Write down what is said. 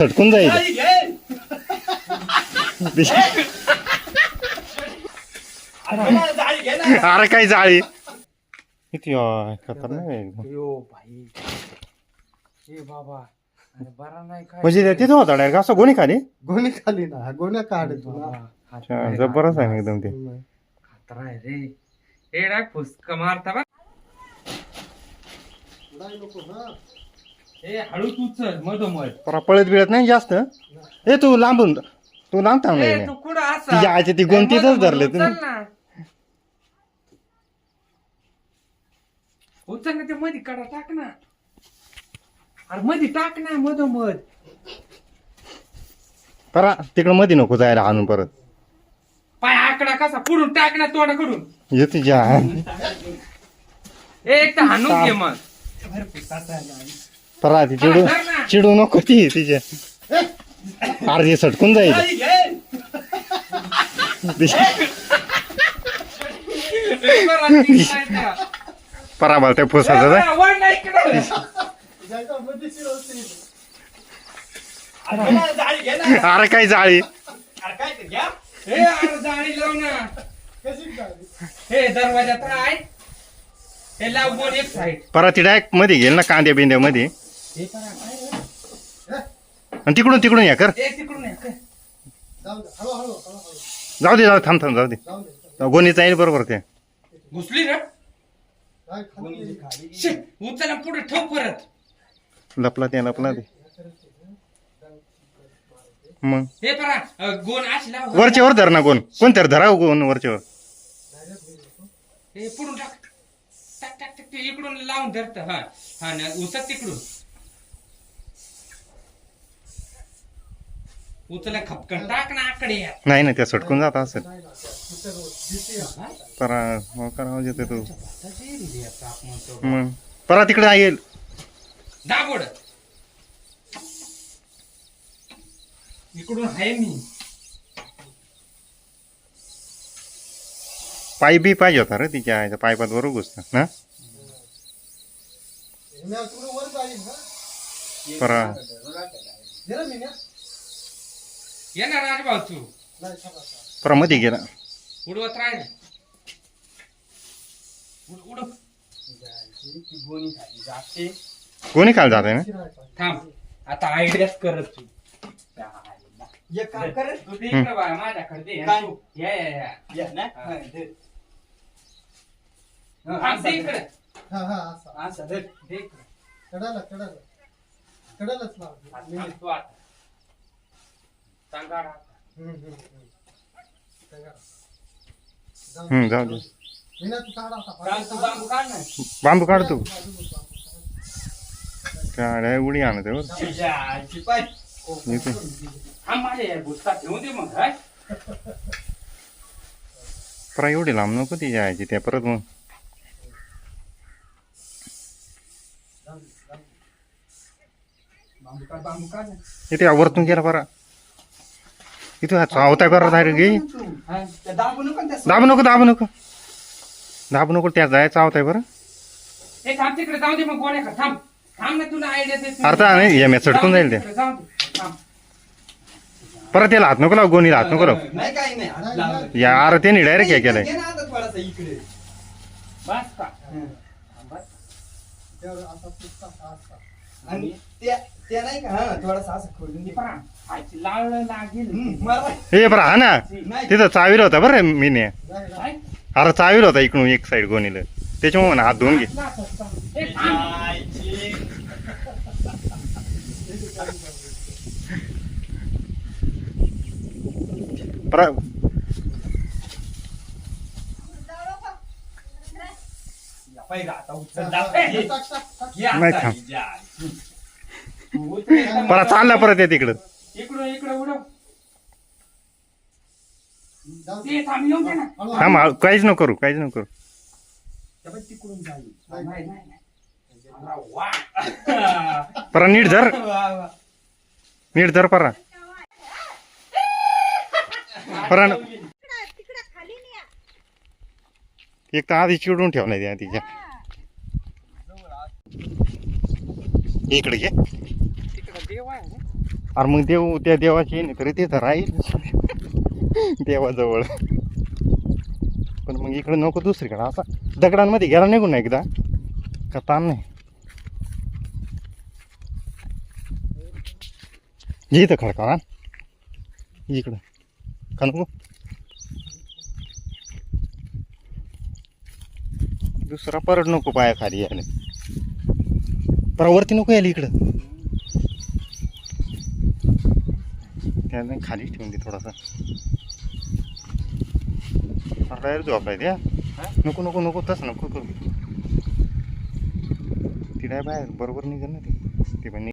झटकून जाईल. अरे काय जाळी. किती अं, खतरनाक आहे एकदम. यो भाई ए बाबा अरे बरा नाही काय. म्हणजे तिथं होता डायरेक्ट असं गोणी खाली गोणी खाली ना गोण्या काढ तुला खतरा आहे जबरदस्त आहे बाबा. एकदम ते. खतरा आहे रे. हे डाक फुसका मारता बा नको ना हे हळू तू चल मधोमध परा पळत बिळत नाही जास्त? ए तू लांबून तू लांब थांब ए, नाही तू कुठं असा? तिच्या आईचे ती गोंतीतच मधोमध धरले उचल तुम्ही. ना. उचल ना ते मध्ये कडा टाक ना. अरे मध्ये टाक ना मधोमध परा तिकडं मध्ये नको जायला आणून परत. पाय आकडा कसा पुढून टाक ना तोंडाकडून. तुझ्या ए, एक तर हाणून घे मग. परा ती चिडू चिडू नको ती तिच्या अरे ते सटकून जाईल. परा मला त्या शिरवतील. अरे काय जाळी हे, अरे जाळी लाव ना कशी झाली? हे दरवाजात राय हे लाव बोल एक साईड परा ती डायरेक्टमध्ये गेल ना कांद्या बिंद्या मध्ये? आणि तिकडून तिकडून या कर. ए, तिकडून ये, कर. जाऊ दे. जाऊ थांब थांब जाऊ दे. जाऊ दे गोणी जाईल बरोबर ते. घुसली ना काय खाली? शे, उचल आणि पुढे ठेव परत. लपला ते लपला ते. मग? हे परा गोन अशी लाव. वरच्यावर धर ना कोण कोण तर धरा कोण वरच्यावर हे पुढून टाक. टाक टाक टाक ते इकडून लावून धरत हा हा ना उसत तिकडून. उचला खपकन. टाक ना आकडे नाही ना त्या सटकून जात असेल. नाही. परा हो करावं येते तू. दाबोड मग परा तिकडे येईल. इकडून आहे मी. पाईप बी पाहिजे होता रे तिच्या आईच्या पाईपात बरोबर घुसतं ना? परा. दे ना मीन्या. ये ना राजभाऊ तू नाही थांबा, थांबा. परा मध्ये गेला उडवत उड जाते कोणी खाली जात ना. थांब आता आयडियाच करत तू एक काम कर तू दे इकडं बा, माझ्याकडे दे काय? तू. या या या. थांब, दे इकडं. हा हा असा. दे इकडं. कडाला कडाला कडालाच लाव आता मीन्या. थांब तू आता. सांगा. हम्म, हम्म, हम्म. कडाला. जाऊ दे तू तू बांबू काढ ना. बांबू काढ तू काढ. उडी आणत. येते. परा एवढी लांब नको तिच्या आईची त्या परत मग बांबू काढ, बांबू काढ ना. इथे वरतून गेला परा इथं चावताय परा डायरेक्ट घे हा. त्या दाबू नको ना त्या दाबू नको दाबू नको दाबू नको त्या जाय चावताय बरं हे थांब तिकडे जाऊ दे मग गोण्याकडे थांब थांब ना तुला आयडिया देत अरे तर नाही, हे मॅच सटकून जाईल ते. तिकडे, जाऊ दे. थांब. परत त्याला हात नको लाव गोणीला हात नको लाव नाही काही नाही हात लावलं. या अरे त्याने डायरेक्ट हे केलंय घे ना आता थोडासा इकडे बस का हं. आणि त्या त्या नाही का हा थोडासा असं खोलून हे घे. पहा, आईची लाळ लागेल हं, मारा. हे बरं हा ना नाही तिथं चावील होता बरं नाही. काय? अरे चावील होता इकडून एक साईड गोणीला त्याच्यामुळे म्हणा हात धुवून घे थांब. परा पहिला आता उचल हा, दाब. हा. ए, टाक, टाक, टाक. या नाही आता, थांब. तुझ्या आईची. तू उचल एकदम. परा चालला परत ये तिकडं इकडं इकडं उडव जाऊ दे. ते थांब येऊन दे ना हळू, हा हळू. मा काहीच नको करू काहीच नको करू त्या बाई तिकडून जाईल. नाही नाही नाही अरे वा. परा नीट धर वा, वा. नीट धर परा परा तिकडे खाली न्या एक तर आधी चिडून ठेवलाय त्या तिच्या. इकडे घे अरे मग देव त्या देवाची नाही तरी तिथं राहील. देवाजवळ. पण मग इकडे नको दुसरीकडे असा दगडांमध्ये गेला निघून ना एकदा. का ताण नाही. इथं खडका इकडं. का नको? दुसरा परत नको पाया खाली यायला. परवरती नको यायला इकडं. त्याने खाली ठेवून दे थोडासा. बाहेर झोपाय द्या नको नको नको तस नको करू. ती बाहेर बरोबर निघेल ना ते. ते पण